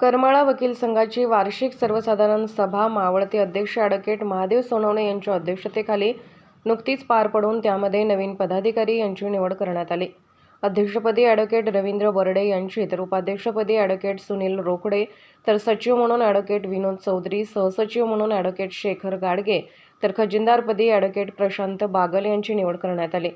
करमाळा वकील संघाची वार्षिक सर्वसाधारण सभा मावळते अध्यक्ष ॲडव्होकेट महादेव सोनवणे यांच्या अध्यक्षतेखाली नुकतीच पार पडून त्यामध्ये नवीन पदाधिकारी यांची निवड करण्यात आली. अध्यक्षपदी ॲडव्होकेट रवींद्र बर्डे यांची तर उपाध्यक्षपदी ॲडव्होकेट सुनील रोकडे तर सचिव म्हणून ॲडव्होकेट विनोद चौधरी सहसचिव म्हणून ॲडव्होकेट शेखर गाडगे तर खजिनदारपदी ॲडव्होकेट प्रशांत बागल यांची निवड करण्यात आली.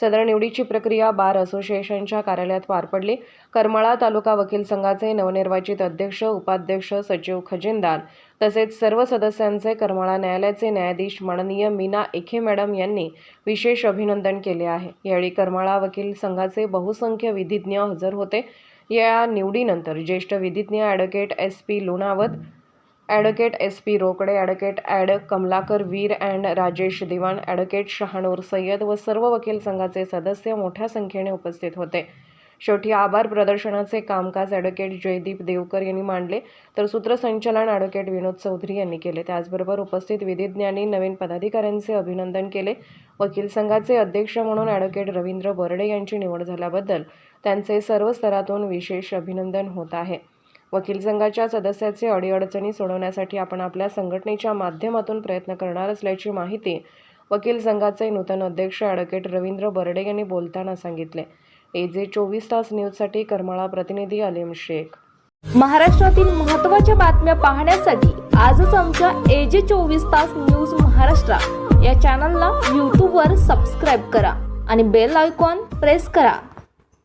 सदर निवडीची प्रक्रिया बार असोसिएशनच्या कार्यालयात पार पडली. करमाळा तालुका वकील संघाचे नवनिर्वाचित अध्यक्ष उपाध्यक्ष सचिव खजिनदार तसेच सर्व सदस्यांचे करमाळा न्यायालयाचे न्यायाधीश माननीय मीना एखे मॅडम यांनी विशेष अभिनंदन केले आहे. यावेळी करमाळा वकील संघाचे बहुसंख्य विधिज्ञ हजर होते. या निवडीनंतर ज्येष्ठ विधिज्ञ advocate S P Lonawat advocate S P Rokade advocate adv Kamalakar Veer and Rajesh Diwan advocate Shahnoor Sayyad व सर्व वकील संघाचे सदस्य मोठ्या संख्येने उपस्थित होते. शेवटी आभार प्रदर्शनाचे कामकाज ॲडव्होकेट जयदीप देवकर यांनी मांडले. तर सूत्रसंचालन ॲडव्होकेट विनोद चौधरी यांनी केले. त्याचबरोबर उपस्थित विधिज्ञांनी नवीन पदाधिकाऱ्यांचे अभिनंदन केले. वकील संघाचे अध्यक्ष म्हणून ॲडव्होकेट रवींद्र बर्डे यांची निवड झाल्याबद्दल त्यांचे सर्व स्तरातून विशेष अभिनंदन होत आहे. वकील संघाच्या सदस्याचे अडीअडचणी सोडवण्यासाठी आपण आपल्या संघटनेच्या माध्यमातून प्रयत्न करणार असल्याची माहिती वकील संघाचे नूतन अध्यक्ष ॲडव्होकेट रवींद्र बर्डे यांनी बोलताना सांगितले. ए जे चोवीस तास न्यूजसाठी करमाळा प्रतिनिधी अलीम शेख. महाराष्ट्रातील महत्त्वाच्या बातम्या पाहण्यासाठी आजच आमच्या ए जे चोवीस तास न्यूज महाराष्ट्र या चॅनलला यूट्यूबवर सबस्क्राईब करा आणि बेल आयकॉन प्रेस करा.